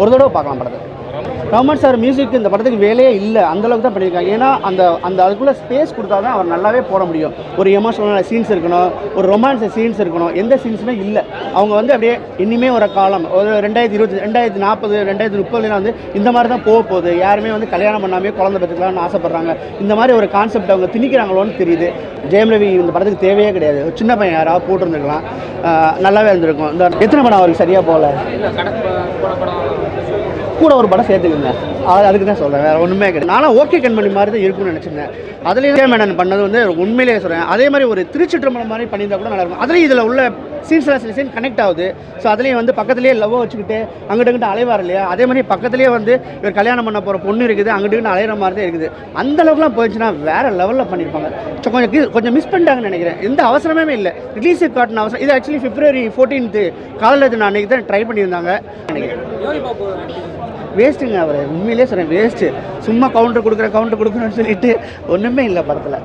ஒரு தடவை பார்க்கலாம் படத்தை. ரமன் சார் மியூசிக் இந்த படத்துக்கு வேலையே இல்லை அந்த அளவுக்கு தான் பண்ணியிருக்காங்க. ஏன்னா அந்த அந்த அதுக்குள்ளே ஸ்பேஸ் கொடுத்தா தான் அவர் நல்லாவே போட முடியும். ஒரு எமோஷனலான சீன்ஸ் இருக்கணும் ஒரு ரொமான்ஸ் சீன்ஸ் இருக்கணும் எந்த சீன்ஸுமே இல்லை. அவங்க வந்து அப்படியே இனிமே ஒரு காலம் ஒரு ரெண்டாயிரத்தி இருபத்தி ரெண்டாயிரத்தி நாற்பது ரெண்டாயிரத்தி முப்பதுலாம் வந்து இந்த மாதிரி தான் போக போகுது. யாருமே வந்து கல்யாணம் பண்ணாமே குழந்தை பெற்றுக்கலாம்னு ஆசைப்பட்றாங்க. இந்த மாதிரி ஒரு கான்செப்ட் அவங்க திணிக்கிறாங்களோன்னு தெரியுது. ஜெயம் ரவி இந்த படத்துக்கு தேவையே கிடையாது. சின்ன பையன் யாராவது போட்டிருந்துருக்கலாம். நல்லாவே இருந்திருக்கும். இந்த எத்தனை படம் அவருக்கு சரியாக போகல? கூட ஒரு படம் சேர்த்துக்குங்க. அது அதுக்கு தான் சொல்கிறேன் வேறு ஒன்றுமே கிடையாது. நானும் ஓகே கண்மணி மாதிரி தான் இருக்கும்னு நினச்சிருந்தேன். அதுலேயும் மேடம் பண்ணது வந்து உண்மையிலேயே சொல்கிறேன் அதே மாதிரி ஒரு திருச்சிற்றம்பலம் மாதிரி பண்ணியிருந்தா கூட நல்லாயிருக்கும் அதுலேயும் இதில் உள்ள சீன்ஸில் சில சீன் கனெக்ட் ஆகுது. ஸோ அதுலேயும் வந்து பக்கத்துலேயே லவ்வை வச்சுக்கிட்டு அங்கிட்ட இங்கிட்ட அலைவார் இல்லையா? அதே மாதிரி பக்கத்துலேயே வந்து இவர் கல்யாணம் பண்ண போகிற பொண்ணு இருக்குது. அங்கிட்டு இங்கிட்டு அலையிற மாதிரி தான் இருக்குது. அந்த அளவுக்குலாம் போயிடுச்சுன்னா வேறு லெவலில் பண்ணியிருப்பாங்க. ஸோ கொஞ்சம் கொஞ்சம் மிஸ் பண்ணிட்டாங்கன்னு நினைக்கிறேன். எந்த அவசரமே இல்லை. ரிலீஸுக்கு காட்டின அவசரம் இது ஆக்சுவலி பிப்ரவரி ஃபோர்டீன்த்து காலையில் நான் அன்றைக்கி தான் ட்ரை பண்ணியிருந்தாங்க. நினைக்கிறேன் வேஸ்ட்டுங்க அவர். உண்மையிலே சொல்கிறேன் வேஸ்ட்டு சும்மா கவுண்டர் கொடுக்குற கவுண்டர் கொடுக்குறேன்னு சொல்லிட்டு ஒன்றுமே இல்லை படத்தில்.